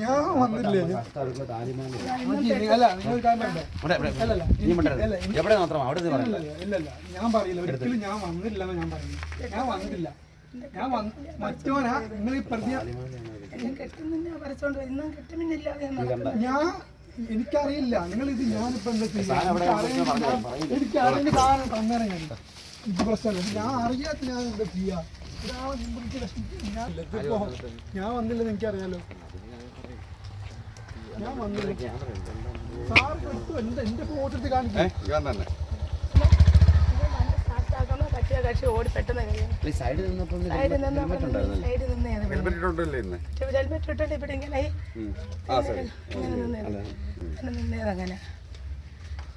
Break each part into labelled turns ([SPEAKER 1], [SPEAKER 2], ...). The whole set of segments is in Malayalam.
[SPEAKER 1] ഞാൻ വന്നില്ലേ? അല്ല നിങ്ങൾ എനിക്ക്
[SPEAKER 2] എവിടെ മാത്രം? അവിടെ
[SPEAKER 1] ഇല്ലല്ല, ഞാൻ പറയില്ല. ഒരിക്കലും ഞാൻ വന്നില്ല ഞാൻ പറയുന്നു ഞാൻ വന്നിട്ടില്ല. ഞാൻ വന്ന് മറ്റോനാ നിങ്ങൾ ഈ
[SPEAKER 3] ഇന്നും ഞാൻ
[SPEAKER 1] എനിക്കറിയില്ല. നിങ്ങൾ ഇത് ഞാനിപ്പോ എന്താ ചെയ്യാ എനിക്കറിയുന്ന സാധനം തന്നെ ഞാൻ. ഇത് പ്രശ്നമല്ല. ഞാൻ അറിയാത്ത ഞാൻ എന്താ ചെയ്യാ ഒരാളെ മുമ്പിലേക്ക് വിഷമിച്ച് ഞാൻ ഇതിപ്പോ ഞാൻ വന്നില്ലെന്ന് എനിക്കറിയാലോ. ഞാൻ വന്നില്ല. എന്താ എന്റെ ഫോട്ടോ
[SPEAKER 2] ഇവൻ തന്നെ.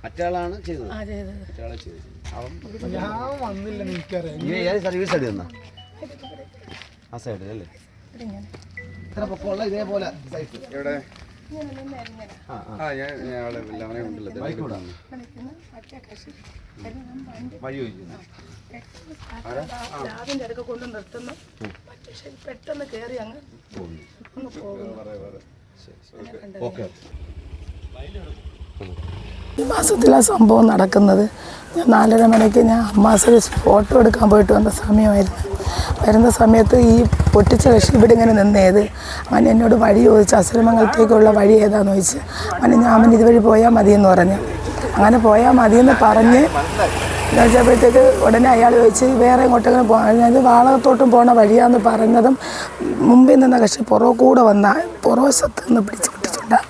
[SPEAKER 2] മറ്റയാളാണ് ചെയ്തത്?
[SPEAKER 1] ഞാൻ വന്നില്ല എനിക്കറിയാം.
[SPEAKER 2] സർവീസ് ആ സൈഡിൽ അല്ലേ? ഇത്ര പൊക്കമുള്ള ഇതേപോലെ സൈസ് എവിടെ? ആ ഞാൻ വഴി
[SPEAKER 3] അടുക്ക കൊണ്ട് നിർത്തുന്നു. പെട്ടെന്ന് കയറി അങ്ങ് അങ്ങ് പോകുന്നു.
[SPEAKER 2] ഓക്കെ.
[SPEAKER 3] ഈ മാസത്തിലാണ് സംഭവം നടക്കുന്നത്. ഞാൻ നാലര മണിക്ക് ഞാൻ അമ്മാസിൽ ഫോട്ടോ എടുക്കാൻ പോയിട്ട് വന്ന സമയമായിരുന്നു. വരുന്ന സമയത്ത് ഈ പൊട്ടിച്ച കക്ഷി ഇവിടെ ഇങ്ങനെ നിന്നേത് അവൻ എന്നോട് വഴി ചോദിച്ചു അസുരമംഗലത്തേക്കുള്ള വഴി ഏതാന്ന് ചോദിച്ചു. അവൻ ഞാൻ അവൻ ഇതുവഴി പോയാൽ മതിയെന്ന് പറഞ്ഞു. അങ്ങനെ പോയാൽ മതിയെന്ന് പറഞ്ഞ് ചോദിച്ചപ്പോഴത്തേക്ക് ഉടനെ അയാൾ ചോദിച്ച് വേറെ എങ്ങോട്ടെങ്കിലും പോകാൻ? അത് വാളകത്തോട്ടും പോണ വഴിയാന്ന് പറഞ്ഞതും മുമ്പിൽ നിന്ന കക്ഷി പുറകെ കൂടെ വന്ന പുറവശത്ത് നിന്ന് പിടിച്ച് പിടിച്ചിട്ടാണ്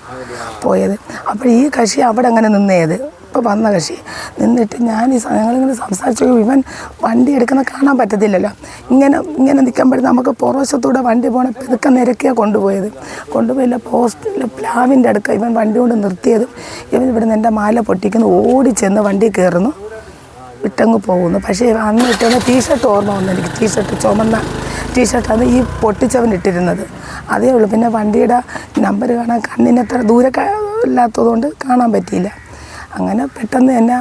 [SPEAKER 3] പോയത്. അപ്പോൾ ഈ കക്ഷി അവിടെ അങ്ങനെ നിന്നേത് ഇപ്പോൾ വന്ന കക്ഷി. നിന്നിട്ട് ഞാൻ ഈ ഞങ്ങളിങ്ങനെ സംസാരിച്ചു ഇവൻ വണ്ടി എടുക്കുന്ന കാണാൻ പറ്റത്തില്ലല്ലോ. ഇങ്ങനെ ഇങ്ങനെ നിൽക്കുമ്പോഴേ നമുക്ക് പുറവശത്തൂടെ വണ്ടി പോകണം പെതുക്കെ നിരക്കിയാണ് കൊണ്ടുപോയത്. കൊണ്ടുപോയില്ല പോസ്റ്റിൽ പ്ലാവിന്റെ അടുക്ക ഇവൻ വണ്ടി കൊണ്ട് നിർത്തിയതും. ഇവൻ ഇവിടെ നിന്ന് എന്റെ മാല പൊട്ടിക്കുന്നു ഓടി ചെന്ന് വണ്ടി കയറുന്നു വിട്ടങ്ങ് പോകുന്നു. പക്ഷേ അന്ന് ഇട്ടുന്ന ടീഷർട്ട് ഓർമ്മ വന്നു എനിക്ക്. ടീഷർട്ട് ചുമന്ന ടീഷർട്ടാണ് ഈ പൊട്ടിച്ചവൻ ഇട്ടിരുന്നത്. അതേ ഉള്ളൂ. പിന്നെ വണ്ടിയുടെ നമ്പർ കാണാൻ കണ്ണിനെത്ര ദൂരെ ഇല്ലാത്തതുകൊണ്ട് കാണാൻ പറ്റിയില്ല. അങ്ങനെ പെട്ടെന്ന് തന്നെ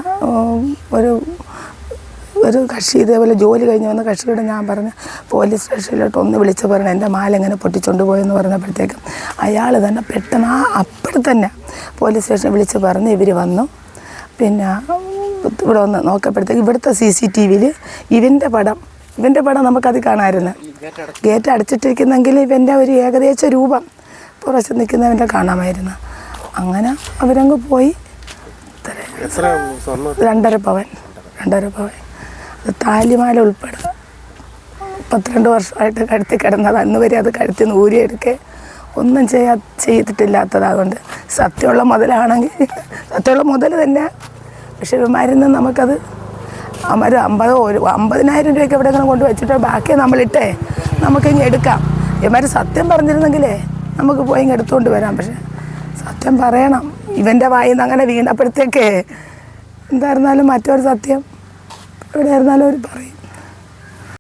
[SPEAKER 3] ഒരു ഒരു കക്ഷി ഇതേപോലെ ജോലി കഴിഞ്ഞ് വന്ന കക്ഷിയോട് ഞാൻ പറഞ്ഞു പോലീസ് സ്റ്റേഷനിലോട്ട് ഒന്ന് വിളിച്ച് പറഞ്ഞു എന്റെ മാല എങ്ങനെ പൊട്ടിച്ചുകൊണ്ട് പോയെന്ന് പറഞ്ഞപ്പോഴത്തേക്കും അയാൾ തന്നെ പെട്ടെന്ന് ആ അപ്പോഴും തന്നെ പോലീസ് സ്റ്റേഷനിൽ വിളിച്ച് പറഞ്ഞ് ഇവർ വന്നു. പിന്നെ ഇവിടെ വന്ന് നോക്കപ്പോഴത്തേക്ക് ഇവിടുത്തെ സി സി ടി വിയിൽ ഇവന്റെ പടം ഇവന്റെ പടം നമുക്കത് കാണാമായിരുന്നു. ഗേറ്റ് അടച്ചിട്ടിരിക്കുന്നെങ്കിൽ ഇവന്റെ ഒരു ഏകദേശ രൂപം പുറത്ത് നിൽക്കുന്നവന്റെ കാണാമായിരുന്നു. അങ്ങനെ അവരങ്ങ് പോയി. രണ്ടര പവൻ രണ്ടര പവൻ. താലിമാല ഉൾപ്പെടെ പത്തിരണ്ട് വർഷമായിട്ട് കഴുത്തി കിടന്നത്. അന്ന് വരെ അത് കഴുത്തിൽ നിന്ന് ഊരിയെടുക്കെ ഒന്നും ചെയ്യാ ചെയ്തിട്ടില്ലാത്തതാകൊണ്ട് സത്യമുള്ള മുതലാണെങ്കിൽ സത്യമുള്ള മുതൽ തന്നെ. പക്ഷെ ഇവന്മാരിൽ നമുക്കത് അമര അമ്പതോ ഒരു അമ്പതിനായിരം രൂപയ്ക്ക് എവിടെയെങ്കിലും കൊണ്ട് വെച്ചിട്ടോ ബാക്കി നമ്മളിട്ടേ. നമുക്കിങ്ങ് എടുക്കാം. ഇവന്മാർ സത്യം പറഞ്ഞിരുന്നെങ്കിലേ നമുക്ക് പോയി ഇങ്ങ് എടുത്തുകൊണ്ട് വരാം. പക്ഷെ സത്യം പറയണം. ഇവന്റെ വായിൽ നിന്ന് അങ്ങനെ വീണപ്പോഴത്തേക്കേ എന്തായിരുന്നാലും മറ്റൊരു സത്യം. എവിടെ ആയിരുന്നാലും അവർ പറയും.